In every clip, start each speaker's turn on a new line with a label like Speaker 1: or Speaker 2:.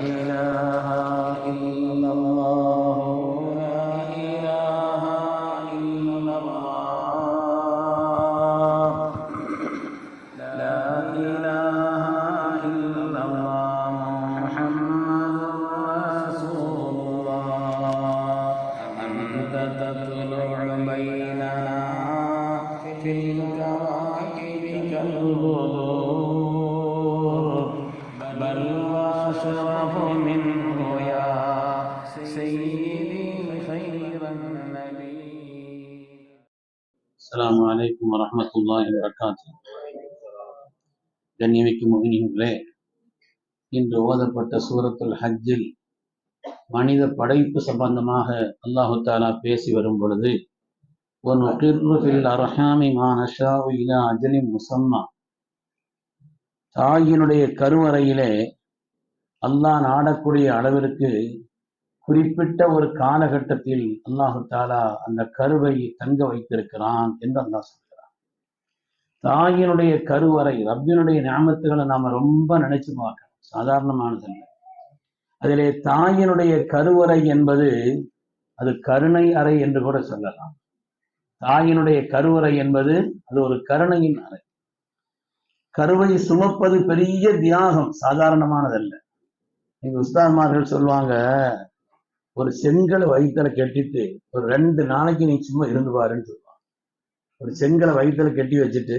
Speaker 1: إله إلا
Speaker 2: அஸ்லாம் வலைக்கம் வரமத்துல்லா வரகாத்து கண்ணியமிக்கும் மகிழ்ச்சிகளே இன்று ஓதப்பட்ட சூரத்துல் ஹஜ்ஜில் மனித படைப்பு சம்பந்தமாக அல்லாஹு தாலா பேசி வரும் பொழுது ஒரு நொட்டில் அரஹாமி மானஷா இலா அஜலி முசம்மா. தாயினுடைய கருவறையிலே அல்லாஹ் நாடக்கூடிய அளவிற்கு குறிப்பிட்ட ஒரு காலகட்டத்தில் அல்லாஹு தாலா அந்த கருவை தங்க வைத்திருக்கிறான் என்று அல்லாஹ் சொல்கிறான். தாயினுடைய கருவறை ரப்பினுடைய ஞாபகத்துகளை நாம ரொம்ப நினைச்சு பார்க்கணும். சாதாரணமானதல்ல அதிலே தாயினுடைய கருவறை என்பது அது கருணை அறை என்று கூட சொல்லலாம். தாயினுடைய கருவறை என்பது அது ஒரு கருணையின் அறை. கருவை சுமப்பது பெரிய தியாகம் சாதாரணமானதல்ல எங்க உஸ்தான்மார்கள் சொல்லுவாங்க ஒரு செங்கலை வயிற்றுல கட்டிட்டு ஒரு ரெண்டு நாளைக்கு நீ சும்மா இருந்து பாருன்னு சொல்லுவாங்க ஒரு செங்கலை வயிற்றுல கட்டி வச்சுட்டு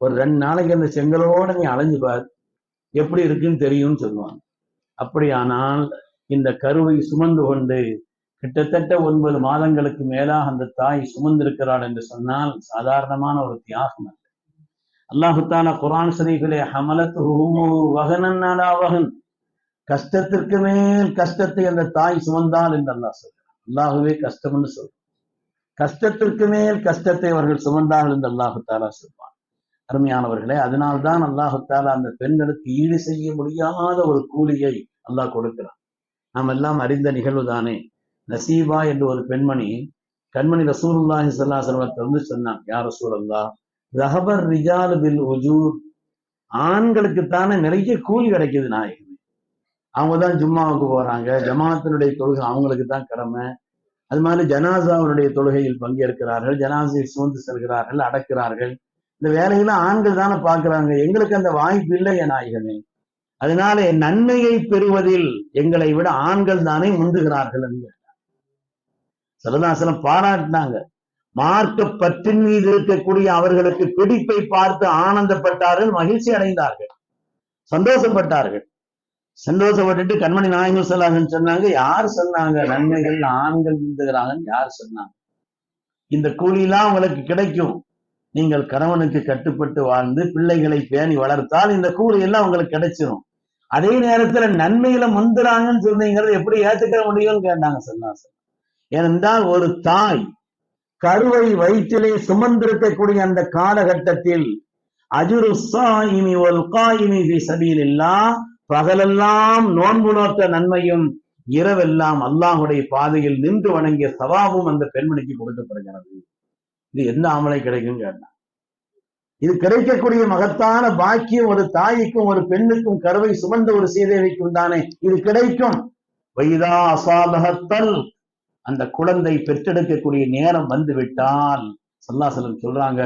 Speaker 2: ஒரு ரெண்டு நாளைக்கு அந்த செங்கலோட நீ அலைஞ்சு பார் எப்படி இருக்குன்னு தெரியும்னு சொல்லுவாங்க அப்படியானால் இந்த கருவை சுமந்து கொண்டு கிட்டத்தட்ட ஒன்பது மாதங்களுக்கு மேலாக அந்த தாய் சுமந்திருக்கிறாள் என்று சொன்னால் சாதாரணமான ஒரு தியாகம் அல்ல. அல்லாஹுத்தான குரான் ஷரீஃபிலே ஹமலத் வகனன் வகன் கஷ்டத்திற்கு மேல் கஷ்டத்தை அந்த தாய் சுமந்தால் என்று அல்லா சொல்றான் அல்லாஹுவே கஷ்டம்னு சொல்றான். கஷ்டத்திற்கு மேல் கஷ்டத்தை அவர்கள் சுமந்தார்கள் என்று அல்லாஹு தாலா சொல்வான். அருமையானவர்களே அதனால்தான் அல்லாஹு தாலா அந்த பெண்களுக்கு ஈடு செய்ய முடியாத ஒரு கூலியை அல்லாஹ் கொடுக்கிறான். நாம் எல்லாம் அறிந்த நிகழ்வுதானே நசீபா என்று ஒரு பெண்மணி கண்மணி ரசூல்லாஹி ஸல்லல்லாஹு அலைஹி வந்து சொன்னான் யார் ரசூலல்லா ரஹபர் ரிஜால் பில் உஜூர் ஆண்களுக்கு தானே நிறைய கூலி கிடைக்குது நாயகன் அவங்க தான் ஜும்மாவுக்கு போறாங்க. ஜமாத்தினுடைய தொழுகை அவங்களுக்கு தான் கடமை. அது மாதிரி ஜனாசாவுடைய தொழுகையில் பங்கேற்கிறார்கள். ஜனாசை சுமந்து செல்கிறார்கள் அடக்கிறார்கள். இந்த வேலையெல்லாம் ஆண்கள் தானே பாக்குறாங்க எங்களுக்கு அந்த வாய்ப்பு இல்லை என் நாயகமே அதனால நன்மையை பெறுவதில் எங்களை விட ஆண்கள் தானே முந்துகிறார்கள் என்று சரதாசனம் பாராட்டினாங்க. மார்க்க பற்றின் மீது இருக்கக்கூடிய அவர்களுக்கு பிடிப்பை பார்த்து ஆனந்தப்பட்டார்கள் மகிழ்ச்சி அடைந்தார்கள் சந்தோஷப்பட்டார்கள். சந்தோஷப்பட்டுட்டு கண்மணி நாயகம் சொல்லாங்கன்னு சொன்னாங்க. யார் சொன்னாங்க? நன்மைகள் ஆண்கள் விந்துகிறாங்கன்னு யார் சொன்னாங்க? இந்த கூலியெல்லாம் உங்களுக்கு கிடைக்கும். நீங்கள் கணவனுக்கு கட்டுப்பட்டு வாழ்ந்து பிள்ளைகளை பேணி வளர்த்தால் இந்த கூலி எல்லாம் உங்களுக்கு கிடைச்சிரும். அதே நேரத்துல நன்மையில முந்துறாங்கன்னு சொன்னீங்கிறது எப்படி ஏத்துக்க முடியும்னு கேட்டாங்க. சொன்னாங்க ஏனென்றால் ஒரு தாய் கருவை வயிற்றிலே சுமந்திருக்கக்கூடிய அந்த காலகட்டத்தில் அஜுரு சாயிமி ஒல் காயிமி ஃபி சபீலில்லாஹ் பகலெல்லாம் நோன்பு நோத்த நன்மையும் இரவெல்லாம் அல்லாஹுடைய பாதையில் நின்று வணங்கிய சவாபும் அந்த பெண்மணிக்கு கொடுக்கப்படுகிறது. இது எந்த ஆமலை கிடைக்கும் கேட்டான் இது கிடைக்கக்கூடிய மகத்தான பாக்கியம் ஒரு தாய்க்கும் ஒரு பெண்ணுக்கும் கருவை சுமந்த ஒரு சீதேவிக்கும் தானே இது கிடைக்கும். வைதா அசாதகத்தல் அந்த குழந்தை பெற்றெடுக்கக்கூடிய நேரம் வந்து விட்டால் சல்லாசலம் சொல்றாங்க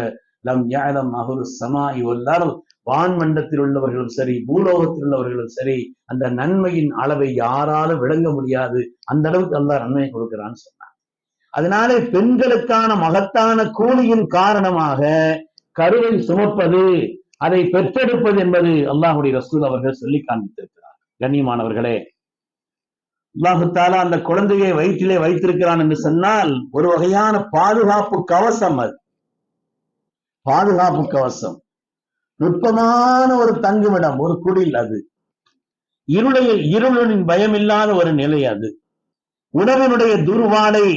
Speaker 2: லம் யாழம் அகுரு சமா இவல்லாரும் வான்மண்டத்தில் உள்ளவர்களும் சரி பூலோகத்தில் உள்ளவர்களும் சரி அந்த நன்மையின் அளவை யாராலும் விளங்க முடியாது. அந்த அளவுக்கு அல்லா நன்மை கொடுக்கிறான்னு சொன்னார் அதனாலே பெண்களுக்கான மகத்தான கூலியின் காரணமாக கருவை சுமப்பது அதை பெற்றெடுப்பது என்பது அல்லாஹுடைய ரசூல் அவர்கள் சொல்லி காண்பித்திருக்கிறார். கண்ணியமானவர்களே அல்லாஹு தாலா அந்த குழந்தையை வயிற்றிலே வைத்திருக்கிறான் என்று சொன்னால் ஒரு வகையான பாதுகாப்பு கவசம் அது. பாதுகாப்பு கவசம். நுட்பமான ஒரு தங்குமிடம் ஒரு குடில் அது. இருளைய இருளின் பயமில்லாத ஒரு நிலை அது. உணவினுடைய துர்வாடை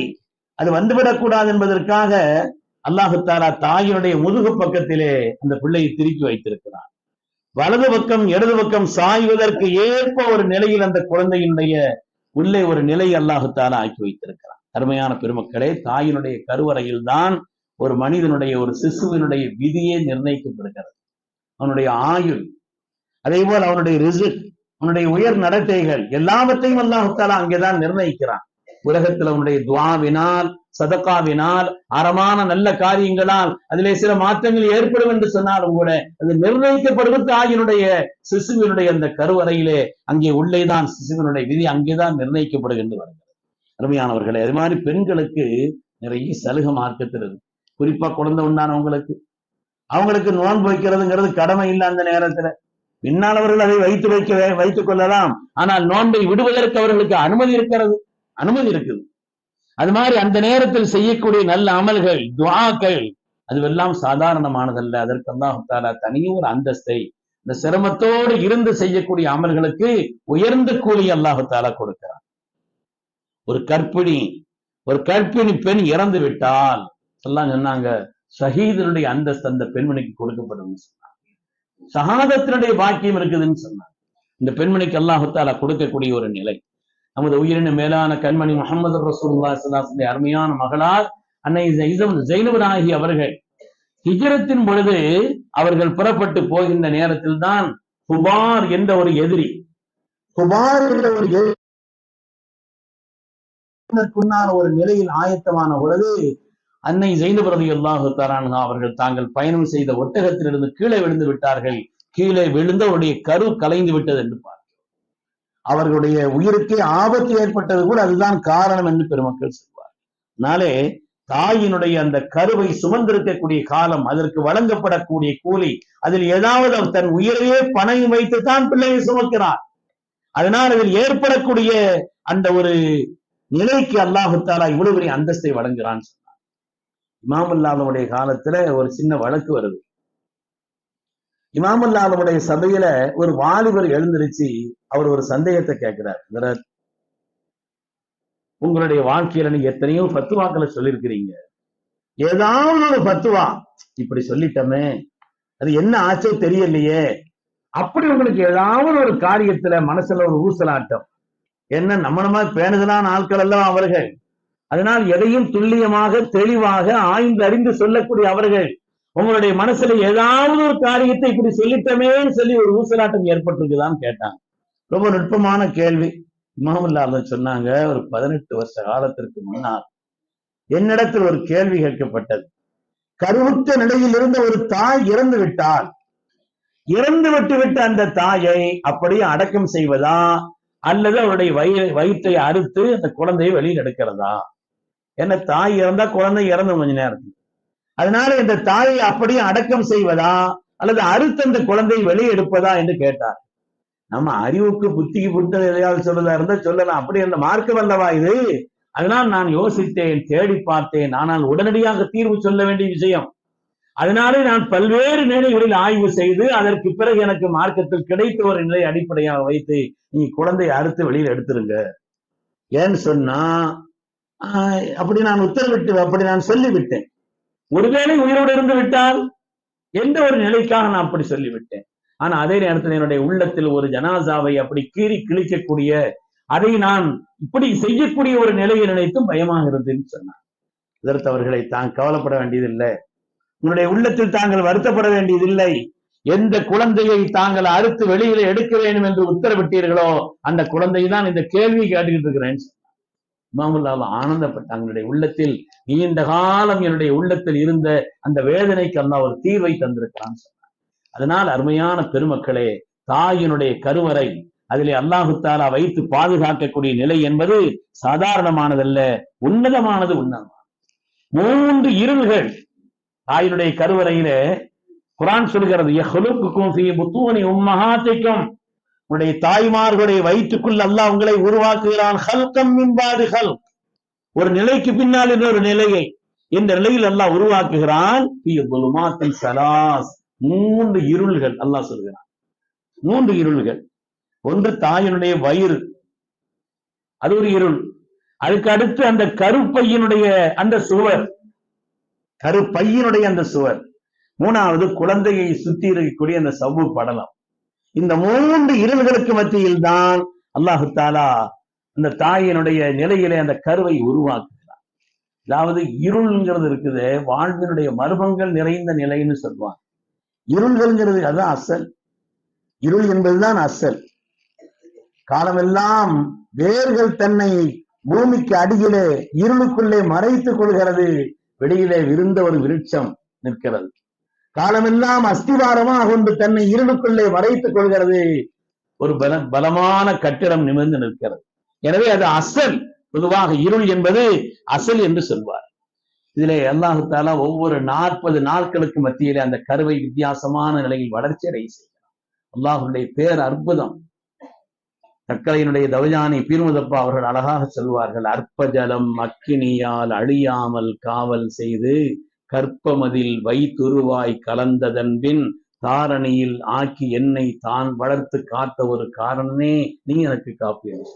Speaker 2: அது வந்துவிடக்கூடாது என்பதற்காக அல்லாஹு தாலா தாயினுடைய முதுகு பக்கத்திலே அந்த பிள்ளையை திருப்பி வைத்திருக்கிறான். வலது பக்கம் இடது பக்கம் சாய்வதற்கு ஏற்ப ஒரு நிலையில் அந்த குழந்தையினுடைய உள்ளே ஒரு நிலை அல்லாஹு தாலா ஆக்கி வைத்திருக்கிறான். அருமையான பெருமக்களே தாயினுடைய கருவறையில் தான் ஒரு மனிதனுடைய ஒரு சிசுவினுடைய விதியே நிர்ணயிக்கப்படுகிறது. அவனுடைய ஆயுள் அதே போல் அவனுடைய ரிசிக் அவனுடைய உயர் நடத்தைகள் எல்லாவற்றையும் அல்லாஹு தாலா அங்கேதான் நிர்ணயிக்கிறான். உலகத்துல அவனுடைய துவாவினால் சதக்காவினால் அறமான நல்ல காரியங்களால் அதிலே சில மாற்றங்கள் ஏற்படும் என்று சொன்னாலும் கூட அது நிர்ணயிக்கப்படுவது தாயினுடைய சிசுவினுடைய அந்த கருவறையிலே அங்கே உள்ளேதான் சிசுவினுடைய விதி அங்கேதான் நிர்ணயிக்கப்படுகின்ற வருகிறது அருமையானவர்களே அது மாதிரி பெண்களுக்கு நிறைய சலுகை மார்க்கத்தில் இருக்கு. குறிப்பா குழந்தை உண்டானவங்களுக்கு அவங்களுக்கு நோன்பு வைக்கிறதுங்கிறது கடமை இல்லை அந்த நேரத்துல. பின்னாலவர்கள் அதை வைத்து வைக்க வைத்துக் கொள்ளலாம். ஆனால் நோன்பை விடுவதற்கு அவர்களுக்கு அனுமதி இருக்கிறது. அனுமதி இருக்குது. அது மாதிரி அந்த நேரத்தில் செய்யக்கூடிய நல்ல அமல்கள் துவாக்கள் அதுவெல்லாம் சாதாரணமானதல்ல. அதற்கு அல்லாஹு தாலா ஒரு அந்தஸ்தை இந்த சிரமத்தோடு இருந்து செய்யக்கூடிய அமல்களுக்கு உயர்ந்த கூலி அல்லாஹத்தால தாலா கொடுக்கிறார் ஒரு கற்பிணி ஒரு கற்பிணி பெண் இறந்து விட்டால் எல்லாம் சொன்னாங்க ஷஹீதனுடைய அந்தஸ்து அந்த பெண்மணிக்கு கொடுக்கப்படும் சகாதத்தினுடைய ஷஹாதத்தினுடைய பாக்கியம் இருக்குதுன்னு சொன்னார் இந்த பெண்மணிக்கு அல்லாஹத்தால கொடுக்கக்கூடிய ஒரு நிலை. நமது உயிரின மேலான கண்மணி முகமது ரசூல்லா அருமையான மகளார் அன்னை ஜெயினபன் ஆகிய அவர்கள். ஹிஜரத்தின் பொழுது அவர்கள் புறப்பட்டு போகின்ற நேரத்தில் தான் ஹுபார் என்ற ஒரு எதிரி ஹுபார் என்ற ஒரு எதிரி ஒரு நிலையில் ஆயத்தமான பொழுது அன்னை ஜெயினபரதி அல்லாஹு தரான்ஹா அவர்கள் தாங்கள் பயணம் செய்த ஒட்டகத்திலிருந்து கீழே விழுந்து விட்டார்கள். கீழே விழுந்து அவருடைய கரு கலைந்து விட்டது என்று பார்க்கிறோம். அவர்களுடைய உயிருக்கே ஆபத்து ஏற்பட்டது கூட அதுதான் காரணம் என்று பெருமக்கள் சொல்வார் அதனாலே தாயினுடைய அந்த கருவை சுமந்திருக்கக்கூடிய காலம் அதற்கு வழங்கப்படக்கூடிய கூலி அதில் ஏதாவது அவர் தன் உயிரையே பணையும் வைத்து தான் பிள்ளையை சுமக்கிறார் அதனால் அதில் ஏற்படக்கூடிய அந்த ஒரு நிலைக்கு அல்லாஹு தாலா இவ்வளவு பெரிய அந்தஸ்தை வழங்குகிறான் சொன்னார் காலத்துல ஒரு சின்ன வழக்கு வருது. இமாமுல்லாவுடைய சபையில ஒரு வாலிபர் எழுந்திருச்சு அவர் ஒரு சந்தேகத்தை கேட்கிறார். உங்களுடைய வாழ்க்கையில நீங்க எத்தனையோ பத்துவாக்களை சொல்லியிருக்கிறீங்க ஏதாவது ஒரு பத்துவா இப்படி சொல்லிட்டோமே அது என்ன ஆச்சோ தெரியலையே. அப்படி உங்களுக்கு ஏதாவது ஒரு காரியத்துல மனசுல ஒரு ஊசலாட்டம். என்ன நம்மள மாதிரி பேணுதலான ஆட்கள் அல்லவா அவர்கள்? அதனால் எதையும் துல்லியமாக தெளிவாக ஆய்ந்து அறிந்து சொல்லக்கூடிய அவர்கள் உங்களுடைய மனசுல ஏதாவது ஒரு காரியத்தை இப்படி சொல்லிட்டமேன்னு சொல்லி ஒரு ஊசலாட்டம் ஏற்பட்டிருக்குதான்னு கேட்டாங்க. ரொம்ப நுட்பமான கேள்வி. இமாமுல்லா சொன்னாங்க ஒரு பதினெட்டு வருஷ காலத்திற்கு முன்னால் என்னிடத்தில் ஒரு கேள்வி கேட்கப்பட்டது. கருவுற்ற நிலையில் இருந்த ஒரு தாய் இறந்து விட்டால் இறந்து விட்டு விட்ட அந்த தாயை அப்படியே அடக்கம் செய்வதா? அல்லது அவருடைய வயிறு வயிற்றை அறுத்து அந்த குழந்தையை வெளியில் எடுக்கிறதா? என்ன தாய் இறந்தா குழந்தை இறந்து கொஞ்ச நேரம் அதனால இந்த தாயை அப்படியே அடக்கம் செய்வதா அல்லது அறுத்து அந்த குழந்தையை வெளியெடுப்பதா என்று கேட்டார். நம்ம அறிவுக்கு புத்திக்கு புத்தது எதையாவது சொல்றதா இருந்தா சொல்லலாம். அப்படி அந்த மார்க்கம் அல்லவா இது? அதனால் நான் யோசித்தேன் தேடி பார்த்தேன். ஆனால் உடனடியாக தீர்வு சொல்ல வேண்டிய விஷயம். அதனாலே நான் பல்வேறு நிலைகளில் ஆய்வு செய்து அதற்கு பிறகு எனக்கு மார்க்கத்தில் கிடைத்த ஒரு நிலை அடிப்படையாக வைத்து நீ குழந்தையை அறுத்து வெளியில் எடுத்துருங்க. ஏன்னு சொன்னா அப்படி நான் உத்தரவிட்டு அப்படி நான் சொல்லிவிட்டேன். ஒருவேளை உயிரோடு இருந்து விட்டால் எந்த ஒரு நிலைக்காக நான் அப்படி சொல்லிவிட்டேன்? ஆனா அதே நேரத்தில் என்னுடைய உள்ளத்தில் ஒரு ஜனாசாவை அப்படி கீறி கிழிக்கக்கூடிய அதை நான் இப்படி செய்யக்கூடிய ஒரு நிலையை நினைத்தும் பயமாக இருந்ததுன்னு சொன்னார். இதற்கு அவர்களை தான் கவலைப்பட வேண்டியதில்லை. உன்னுடைய உள்ளத்தில் தாங்கள் வருத்தப்பட வேண்டியதில்லை. எந்த குழந்தையை தாங்கள் அறுத்து வெளியில எடுக்க வேண்டும் என்று உத்தரவிட்டீர்களோ அந்த குழந்தை தான் இந்த கேள்வி கேட்டுக்கிட்டு இருக்கிறேன். இமாமுல்லாவை ஆனந்தப்பட்டாங்க என்னுடைய உள்ளத்தில் நீண்ட காலம் என்னுடைய உள்ளத்தில் இருந்த அந்த வேதனைக்கு அல்லா ஒரு தீர்வை தந்திருக்கிறான் சொன்னார். அதனால் அருமையான பெருமக்களே தாயினுடைய கருவறை அதிலே அல்லாஹு தாலா வைத்து பாதுகாக்கக்கூடிய நிலை என்பது சாதாரணமானதல்ல உன்னதமானது உன்னதமான மூன்று இருள்கள் தாயினுடைய கருவறையில குரான் சொல்கிறது எஹ்லுக்கும் ஃபீ உன்னுடைய தாய்மார்களுடைய வயிற்றுக்குள் அல்லாஹ் உங்களை உருவாக்குகிறான். ஹல்கம் ஹல் ஒரு நிலைக்கு பின்னால் இன்னொரு நிலையை. இந்த நிலையில் அல்லாஹ் உருவாக்குகிறான். சலாஸ். மூன்று இருள்கள் அல்லாஹ் சொல்கிறான். மூன்று இருள்கள். ஒன்று தாயினுடைய வயிறு. அது ஒரு இருள். அதுக்கு அடுத்து அந்த கருப்பையினுடைய அந்த சுவர். கருப்பையினுடைய அந்த சுவர். மூணாவது குழந்தையை சுத்தி இருக்கக்கூடிய அந்த சவ்வு படலம். இந்த மூன்று இருள்களுக்கு மத்தியில் தான் அல்லாஹு தாலா அந்த தாயினுடைய நிலையிலே அந்த கருவை உருவாக்குகிறார் அதாவது இருள்ங்கிறது இருக்குது வாழ்வினுடைய மர்மங்கள் நிறைந்த நிலைன்னு சொல்லுவாங்க. இருள்கள்ங்கிறது அதான் அசல். இருள் என்பதுதான் அசல். காலமெல்லாம் வேர்கள் தன்னை பூமிக்கு அடியிலே இருளுக்குள்ளே மறைத்துக் கொள்கிறது. வெளியிலே விருந்த ஒரு விருட்சம் நிற்கிறது. காலமெல்லாம் அஸ்திவாரமாக கொண்டு தன்னை இருளுக்குள்ளே வரைத்துக் கொள்கிறது. ஒரு பல பலமான கட்டிடம் நிமிர்ந்து நிற்கிறது. எனவே அது அசல் பொதுவாக இருள் என்பது அசல் என்று சொல்வார். இதிலே அல்லாஹு ஒவ்வொரு நாற்பது நாட்களுக்கு மத்தியிலே அந்த கருவை வித்தியாசமான நிலையில் வளர்ச்சி அடைய செய்கிறார் அல்லாஹுடைய பேர் அற்புதம். தக்கலையினுடைய தவஜானி பீர்முதப்பா அவர்கள் அழகாக சொல்வார்கள் அற்பஜலம் அக்கினியால் அழியாமல் காவல் செய்து கற்பமதில் வைத்துருவாய் கலந்ததன்பின் தாரணியில் ஆக்கி என்னை தான் வளர்த்து காத்த ஒரு காரணமே நீ எனக்கு காப்பு என்று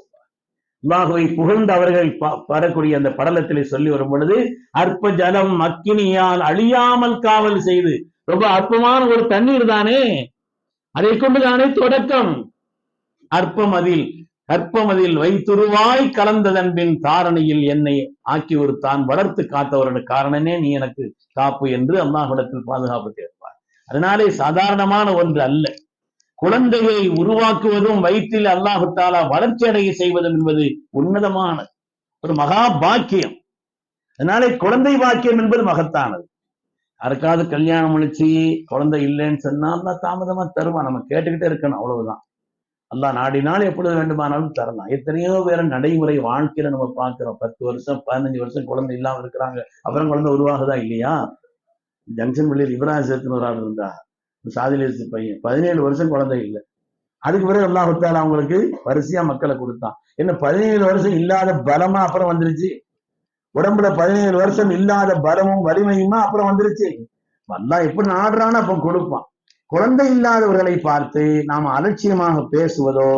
Speaker 2: அல்லாஹுவை புகழ்ந்து அவர்கள் ப- வரக்கூடிய அந்த படலத்திலே சொல்லி வரும் பொழுது அற்ப ஜலம் அக்கினியால் அழியாமல் காவல் செய்து ரொம்ப அற்பமான ஒரு தண்ணீர் தானே? அதை கொண்டுதானே தொடக்கம்? அற்பமதில் கற்பமதில் வைத்துருவாய் கலந்ததன்பின் தாரணையில் என்னை ஆக்கி ஒரு தான் வளர்த்து காத்தவரோட காரணமே நீ எனக்கு காப்பு என்று அம்மாவிடத்தில் பாதுகாப்பு கேட்பார். அதனாலே சாதாரணமான ஒன்று அல்ல. குழந்தையை உருவாக்குவதும் வயிற்றில் அல்லாஹு தாலா வளர்ச்சி அடைய செய்வதும் என்பது உன்னதமான ஒரு மகா பாக்கியம். அதனாலே குழந்தை பாக்கியம் என்பது மகத்தானது. யாருக்காவது கல்யாணம் முடிச்சு குழந்தை இல்லைன்னு சொன்னா தாமதமா தருவான். நம்ம கேட்டுக்கிட்டே இருக்கணும் அவ்வளவுதான். அல்லா நாடினால் எப்பொழுது வேண்டுமானாலும் தரலாம். எத்தனையோ பேர் நடைமுறை வாழ்க்கையில நம்ம பார்க்கிறோம். பத்து வருஷம் பதினஞ்சு வருஷம் குழந்தை இல்லாம இருக்கிறாங்க. அப்புறம் குழந்தை உருவாகுதா இல்லையா? ஜங்ஷன் பள்ளியில் இப்ராஹிம் சேர்த்துன்னு ஒரு ஆள் இருந்தா சாதிலேசு பையன். பதினேழு வருஷம் குழந்தை இல்லை. அதுக்கு பிறகு எல்லா தாலா அவங்களுக்கு வரிசையா மக்களை கொடுத்தான். என்ன பதினேழு வருஷம் இல்லாத பலமா அப்புறம் வந்துருச்சு? உடம்புல பதினேழு வருஷம் இல்லாத பலமும் வலிமையுமா அப்புறம் வந்துருச்சு? அல்லாஹ் எப்படி நாடுறான்னு அப்ப கொடுப்பான். குழந்தை இல்லாதவர்களை பார்த்து நாம் அலட்சியமாக பேசுவதோ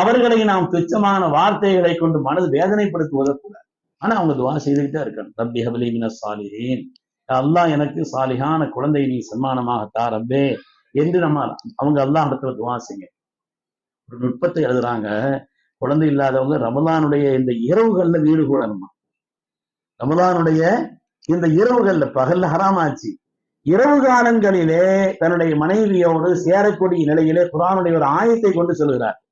Speaker 2: அவர்களை நாம் துச்சமான வார்த்தைகளை கொண்டு மனது வேதனைப்படுத்துவதோ கூட. ஆனா அவங்க துவா செய்துக்கிட்டே இருக்கணும் ரப்பி ஹபலி மின சாலிஹீன். அல்லாஹ் எனக்கு சாலிகான குழந்தை நீ சன்மானமாக தா ரப்பே என்று நம்ம அவங்க அல்லாஹ் இடத்துல துவா செய்ய ஒரு நுட்பத்தை எழுதுறாங்க. குழந்தை இல்லாதவங்க ரமலானுடைய இந்த இரவுகள்ல வீடு கூடணுமா? ரமலானுடைய இந்த இரவுகள்ல பகல்ல ஹராமாச்சு. இரவு காலங்களிலே தன்னுடைய மனைவியோடு சேரக்கூடிய நிலையிலே குரானுடைய ஒரு ஆயத்தை கொண்டு சொல்கிறார்.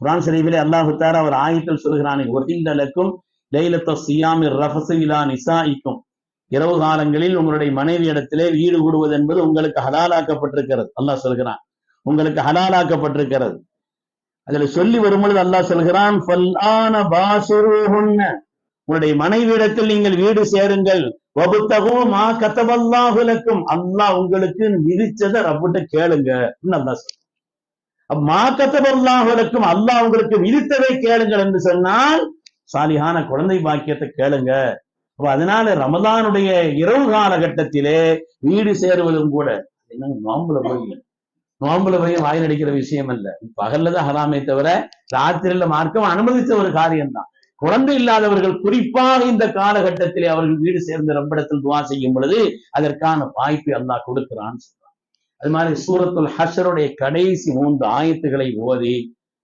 Speaker 2: குரான் சரீபிலே அல்லாஹு அவர் ஒரு ஆயத்தில் சொல்கிறான் ஒரிந்தலக்கும் லைலத்த சியாமி ரஃபசு இலா இரவு காலங்களில் உங்களுடைய மனைவி இடத்திலே வீடு கூடுவது என்பது உங்களுக்கு ஹலாலாக்கப்பட்டிருக்கிறது. அல்லாஹ் சொல்கிறான் உங்களுக்கு ஹலாலாக்கப்பட்டிருக்கிறது. அதுல சொல்லி வரும்பொழுது அல்லாஹ் சொல்கிறான் உங்களுடைய மனைவியிடத்தில் நீங்கள் வீடு சேருங்கள். வகுத்தகவும் மா கத்தவல்லாஹுலக்கும் அல்லாஹ் உங்களுக்கு விதிச்சதை ரப்பிட்ட கேளுங்க. அல்லா சொல்றான். மா கத்தவல்லாஹுலக்கும் அல்லாஹ் உங்களுக்கு விதித்ததை கேளுங்கள் என்று சொன்னால் சாலிகான குழந்தை பாக்கியத்தை கேளுங்க. அப்ப அதனால ரமதானுடைய இரவு காலகட்டத்திலே வீடு சேருவதும் கூட என்னங்க நோம்புல போய் நோம்புல போய் வாயில் அடிக்கிற விஷயம் அல்ல. பகல்லதான் ஹராமே தவிர ராத்திரியில மார்க்கம் அனுமதித்த ஒரு காரியம்தான். குழந்தை இல்லாதவர்கள் குறிப்பாக இந்த காலகட்டத்திலே அவர்கள் வீடு சேர்ந்து ரப்பிடத்தில் துவா செய்யும் பொழுது அதற்கான வாய்ப்பை அல்லாஹ் கொடுக்கிறான்னு சொல்றான். அது மாதிரி சூரத்துல் ஹஷருடைய கடைசி மூன்று ஆயத்துகளை ஓதி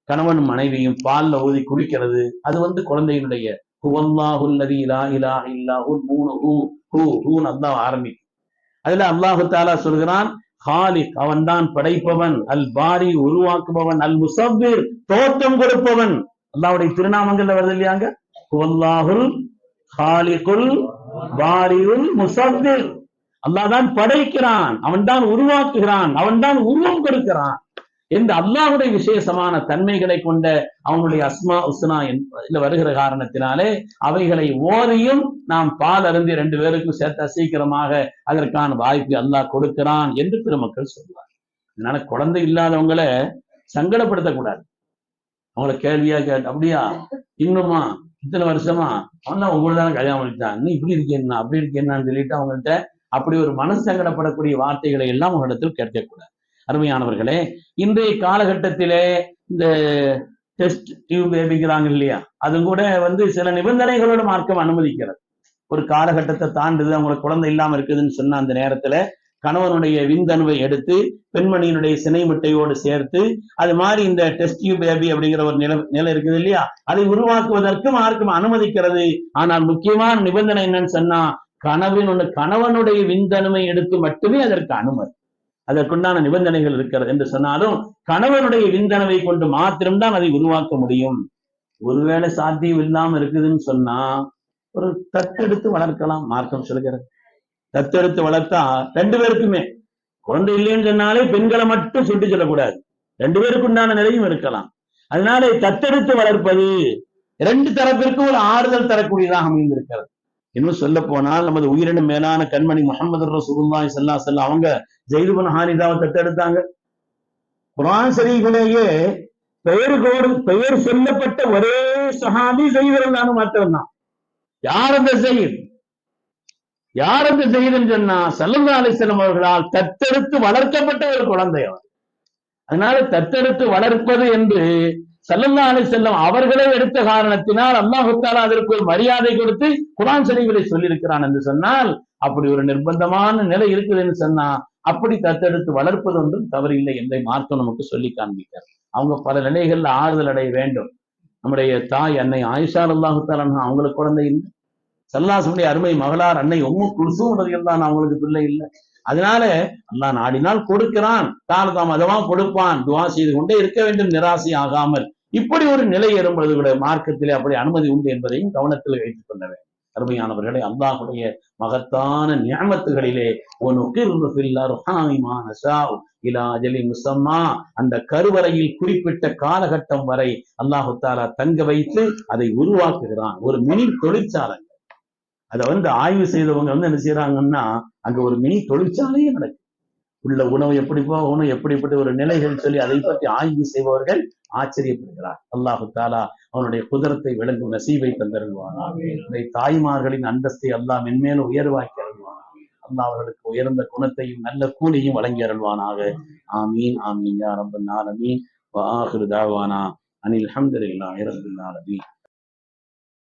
Speaker 2: கணவன் மனைவியும் பால்ல ஊதி குடிக்கிறது. அது வந்து குழந்தையினுடைய ஹூ ஹூ ஆரம்பிக்கும். அதுல அல்லாஹு தாலா சொல்கிறான் ஹாலிக் அவன்தான் படைப்பவன் அல் பாரி உருவாக்குபவன் அல் முசவ்விர் தோற்றம் கொடுப்பவன் அல்லாவுடைய திருநாமங்கள்ல வருது இல்லையாங்க? ஹுவல்லாஹுல் ஹாலிகுல் பாரியுல் முசத்தில் அல்லாஹ் தான் படைக்கிறான் அவன்தான் உருவாக்குகிறான் அவன்தான் உருவம் கொடுக்கிறான் என்று அல்லாஹ்வுடைய விசேஷமான தன்மைகளை கொண்ட அவனுடைய அஸ்மா உஸ்னா என்பதில் வருகிற காரணத்தினாலே அவைகளை ஓதியும் நாம் பால் அருந்தி ரெண்டு பேருக்கும் சேர்த்த சீக்கிரமாக அதற்கான வாய்ப்பு அல்லாஹ் கொடுக்கிறான் என்று பெருமக்கள் சொல்வார் அதனால குழந்தை இல்லாதவங்களை சங்கடப்படுத்தக்கூடாது. அவங்கள கேள்வியா கேட்டு அப்படியா? இன்னுமா? இத்தனை வருஷமா? அவன் உங்களை தானே கல்யாணம் பண்ணிட்டான் இன்னும் இப்படி இருக்கேன்னா அப்படி இருக்கேன்னு சொல்லிட்டு அவங்கள்ட்ட அப்படி ஒரு மனசு சங்கடப்படக்கூடிய வார்த்தைகளை எல்லாம் உங்களிடத்தில் கேட்கக்கூடாது. அருமையானவர்களே இன்றைய காலகட்டத்திலே இந்த டெஸ்ட் டியூப் பேபிக்கிறாங்க இல்லையா? அது கூட வந்து சில நிபந்தனைகளோட மார்க்கம் அனுமதிக்கிறது. ஒரு காலகட்டத்தை தாண்டுது அவங்களுக்கு குழந்தை இல்லாம இருக்குதுன்னு சொன்ன அந்த நேரத்துல கணவனுடைய விந்தணுவை எடுத்து பெண்மணியினுடைய சினை முட்டையோடு சேர்த்து அது மாதிரி இந்த டெஸ்ட் யூ பேபி அப்படிங்கிற ஒரு நிலை நிலை இருக்குது இல்லையா? அதை உருவாக்குவதற்கு மார்க்கம் அனுமதிக்கிறது. ஆனால் முக்கியமான நிபந்தனை என்னன்னு சொன்னா கணவன் கணவனுடைய விந்தணுவை எடுத்து மட்டுமே அதற்கு அனுமதி. அதற்குண்டான நிபந்தனைகள் இருக்கிறது என்று சொன்னாலும் கணவனுடைய விந்தனவை கொண்டு மாத்திரம்தான் அதை உருவாக்க முடியும். ஒருவேளை சாத்தியம் இல்லாம இருக்குதுன்னு சொன்னா ஒரு தத்தெடுத்து வளர்க்கலாம் மார்க்கம் சொல்கிறது. தத்தெடுத்து வளர்த்தா ரெண்டு பேருக்குமே. குழந்தை இல்லைன்னு சொன்னாலே பெண்களை மட்டும் சுட்டு சொல்லக்கூடாது. ரெண்டு பேருக்கு உண்டான நிலையும் இருக்கலாம். அதனால தத்தெடுத்து வளர்ப்பது இரண்டு தரப்பிற்கும் ஒரு ஆறுதல் தரக்கூடியதாக அமைந்திருக்கிறது. இன்னும் சொல்ல போனால் நமது உயிரின மேலான கண்மணி முகமது ரசூலுல்லாஹி செல்லா அலைஹி அவங்க ஜெயிதுபன் ஹானிதாவை தத்தெடுத்தாங்க. குர்ஆன் பெயர் கோடு பெயர் சொல்லப்பட்ட ஒரே சஹாபி செய்தவன் நானும் மாற்றவன் தான் யார் அந்த செய்யும் யார் அந்த செய்யுதுன்னு சொன்னா சல்லல்லா அலிஸ்லம் அவர்களால் தத்தெடுத்து வளர்க்கப்பட்ட ஒரு குழந்தை அவர் அதனால தத்தெடுத்து வளர்ப்பது என்று சல்லல்லா அலிசல்லம் அவர்களே எடுத்த காரணத்தினால் அல்லாஹு அதற்கு ஒரு மரியாதை கொடுத்து குரான் ஷரீஃபிலே சொல்லியிருக்கிறான் என்று சொன்னால் அப்படி ஒரு நிர்பந்தமான நிலை இருக்குதுன்னு சொன்னா அப்படி தத்தெடுத்து வளர்ப்பது ஒன்றும் தவறில்லை என்பதை மார்க்கம் நமக்கு சொல்லி காண்பிக்கிறார் அவங்க பல நிலைகள்ல ஆறுதல் அடைய வேண்டும். நம்முடைய தாய் அன்னை ஆயிஷா அல்லாஹுத்தாலா அவங்களுக்கு குழந்தை இல்லை. சல்லாசனுடைய அருமை மகளார் அன்னை உம்மு குல்சூம் தான் அவங்களுக்கு பிள்ளை இல்லை. அதனால அல்லா நாடினால் கொடுக்கிறான். காலதாமதமா கொடுப்பான். துவா செய்து கொண்டே இருக்க வேண்டும். நிராசை ஆகாமல். இப்படி ஒரு நிலை ஏறும்பொழுது கூட மார்க்கத்திலே அப்படி அனுமதி உண்டு என்பதையும் கவனத்தில் வைத்துக் கொள்ள வேண்டும். அருமையானவர்களை அல்லாஹுடைய மகத்தான ஞாபகத்துகளிலே முசம்மா அந்த கருவறையில் குறிப்பிட்ட காலகட்டம் வரை அல்லாஹு தாலா தங்க வைத்து அதை உருவாக்குகிறான். ஒரு மினி தொழிற்சாலை அதை வந்து ஆய்வு செய்தவங்க வந்து என்ன செய்யறாங்கன்னா அங்க ஒரு மினி தொழிற்சாலையே நடக்கும் உள்ள உணவு எப்படி போகணும் எப்படிப்பட்ட ஒரு நிலைகள் சொல்லி அதை பற்றி ஆய்வு செய்பவர்கள் ஆச்சரியப்படுகிறார். அல்லாஹு தாலா அவனுடைய குதிரத்தை விளங்கும் நசீவை தந்தருள்வானா இந்த தாய்மார்களின் அந்தஸ்தை அல்லாஹ் மென்மேலும் உயர்வாக்கி அருள்வானா அல்லாஹ் அவர்களுக்கு உயர்ந்த குணத்தையும் நல்ல கூலியும் வழங்கி அருள்வானாக. ஆமீன் ஆமீன். யா ரப்பல் ஆலமீன். வ ஆஹிரு தாவானா. அனில் அல்ஹம்துலில்லாஹி ரப்பில் ஆலமீன்.